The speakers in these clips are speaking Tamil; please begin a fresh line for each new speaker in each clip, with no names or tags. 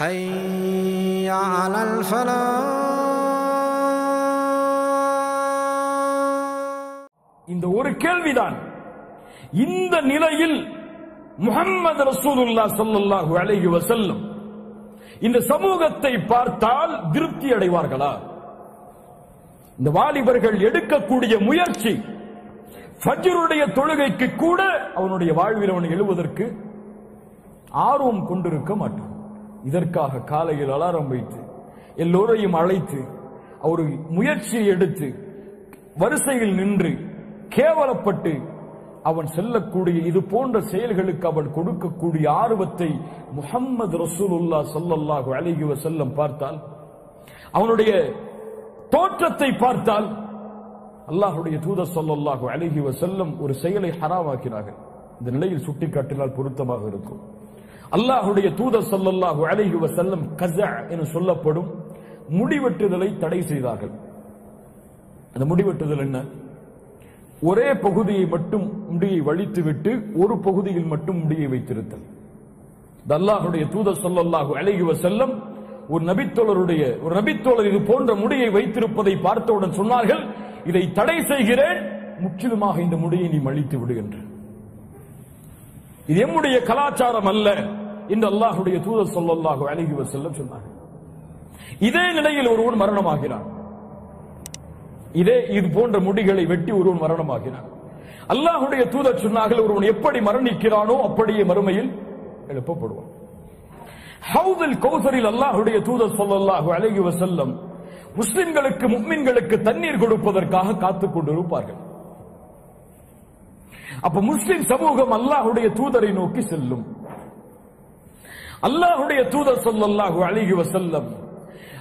حي على الفلاح
இந்த ஒரு கேள்விதான் இந்த நிலையில் முஹம்மது ரசூலுல்லா ஸல்லல்லாஹு அலைஹி வஸல்லம் இந்த சமூகத்தை பார்த்தால் திருப்தி அடைவார்களா இந்த வாலிபர்கள் எடுக்கக்கூடிய முயற்சி ஃபஜ்ருடைய தொழுகைக்கு கூட அவனுடைய வாழ்வில் அவன் எழுவதற்கு ஆர்வம் கொண்டிருக்க மாட்டான் இதற்காக காலையில் அலாரம் வைத்து எல்லோரையும் அழைத்து ஒரு முயற்சியை எடுத்து வரிசையில் நின்று கேவலப்பட்டு அவன் செல்லக்கூடிய இது போன்ற செயல்களுக்கு அவன் கொடுக்கக்கூடிய ஆர்வத்தை முகம்மது ரசூலுல்லா ஸல்லல்லாஹு அலைஹி செல்லம் பார்த்தால் அவனுடைய தோற்றத்தை பார்த்தால் அல்லாஹுடைய தூதர் ஸல்லல்லாஹு அலைஹி செல்லம் ஒரு செயலை ஹராமாக்கினார்கள். இந்த நிலையில் சுட்டிக்காட்டினால் பொருத்தமாக இருக்கும். அல்லாஹுடைய தூதர் ஸல்லல்லாஹு அலைஹி வசல்லம் கஜ என சொல்லப்படும் முடிவெட்டுதலை தடை செய்தார்கள். அந்த முடிவெட்டுதல் என்ன? ஒரே பகுதியை மட்டும் முடியை வழித்துவிட்டு ஒரு பகுதியில் மட்டும் முடியை வைத்திருத்தல். அல்லாஹுடைய தூதர் சொல்லல்லாஹு அலைஹி வசல்லம் ஒரு நபித்தோழருடைய ஒரு நபித்தோழர் இது போன்ற முடியை வைத்திருப்பதை பார்த்தவுடன் சொன்னார்கள் இதை தடை செய்கிறேன் முற்றிலுமாக இந்த முடியை நீ மழித்து விடுகின்ற இது எம்முடைய கலாச்சாரம் அல்ல. இந்த அல்லாஹுடைய தூதர் ஸல்லல்லாஹு அழகி செல்ல சொன்னார்கள். இதே நிலையில் ஒருவன் மரணமாகிறான். இதே இது போன்ற முடிகளை வெட்டி ஒருவன் மரணமாகிறான். அல்லாஹுடைய தூதர் சொன்னார்கள் ஒருவன் எப்படி மரணிக்கிறானோ அப்படியே மறுமையில் எழுப்பப்படுவான். ஹவுதில் கௌசரில் அல்லாஹுடைய தூதர் ஸல்லல்லாஹு அலைஹி வஸல்லம் முஸ்லிம்களுக்கு முக்மின்களுக்கு தண்ணீர் கொடுப்பதற்காக காத்துக் கொண்டிருப்பார்கள். அப்ப முஸ்லிம் சமூகம் அல்லாஹுடைய தூதரை நோக்கி செல்லும். அல்லாஹுடைய தூதர் சொல்லல்லாஹு அழகி வசல்லம்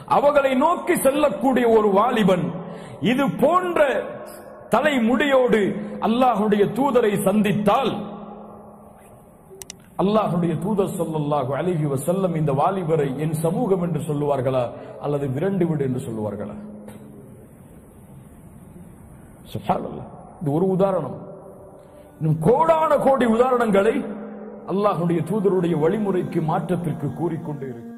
அவர்களை நோக்கி செல்லக்கூடிய ஒரு வாலிபன் இது போன்ற தலை முடியோடு அல்லாஹுடைய தூதரை சந்தித்தால் அல்லாஹுடைய தூதர் சொல்லல்லாஹு அழகி வசல்லம் இந்த வாலிபரை என் சமூகம் என்று சொல்லுவார்களா அல்லது விரண்டு விடு என்று சொல்லுவார்களா? இது ஒரு உதாரணம். இன்னும் கோடான கோடி உதாரணங்களை அல்லாஹுடைய தூதருடைய வழிமுறைக்கு மாற்றத்திற்கு கூறிக்கொண்டே இருக்கு